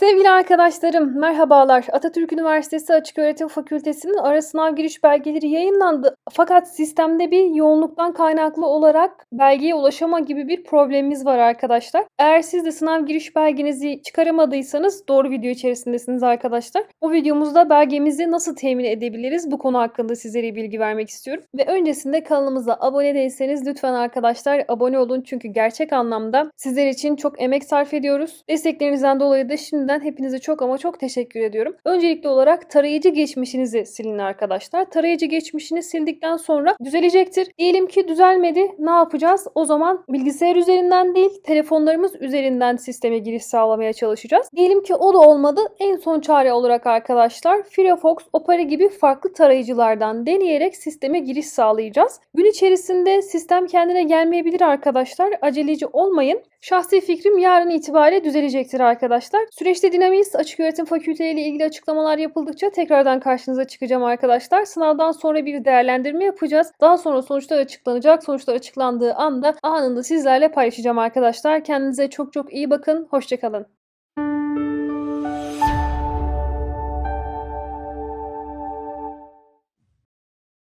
Sevgili arkadaşlarım, merhabalar. Atatürk Üniversitesi Açıköğretim Fakültesi'nin ara sınav giriş belgeleri yayınlandı. Fakat sistemde bir yoğunluktan kaynaklı olarak belgeye ulaşama gibi bir problemimiz var arkadaşlar. Eğer siz de sınav giriş belgenizi çıkaramadıysanız doğru video içerisindesiniz arkadaşlar. Bu videomuzda belgemizi nasıl temin edebiliriz bu konu hakkında sizlere bilgi vermek istiyorum. Ve öncesinde kanalımıza abone değilseniz lütfen arkadaşlar abone olun. Çünkü gerçek anlamda sizler için çok emek sarf ediyoruz. Desteklerinizden dolayı da şimdiden hepinize çok ama çok teşekkür ediyorum. Öncelikli olarak tarayıcı geçmişinizi silin arkadaşlar. Tarayıcı geçmişini sildikten sonra düzelecektir. Diyelim ki düzelmedi. Ne yapacağız? O zaman bilgisayar üzerinden değil, telefonlarımız üzerinden sisteme giriş sağlamaya çalışacağız. Diyelim ki o da olmadı. En son çare olarak arkadaşlar Firefox, Opera gibi farklı tarayıcılardan deneyerek sisteme giriş sağlayacağız. Gün içerisinde sistem kendine gelmeyebilir arkadaşlar. Aceleci olmayın. Şahsi fikrim yarın itibariyle düzelecektir arkadaşlar. Süreçte dinamiyiz. Açık öğretim fakülteyle ilgili açıklamalar yapıldıkça tekrardan karşınıza çıkacağım arkadaşlar. Sınavdan sonra bir değerlendirme yapacağız. Daha sonra sonuçlar açıklanacak. Sonuçlar açıklandığı anda anında sizlerle paylaşacağım arkadaşlar. Kendinize çok çok iyi bakın. Hoşçakalın.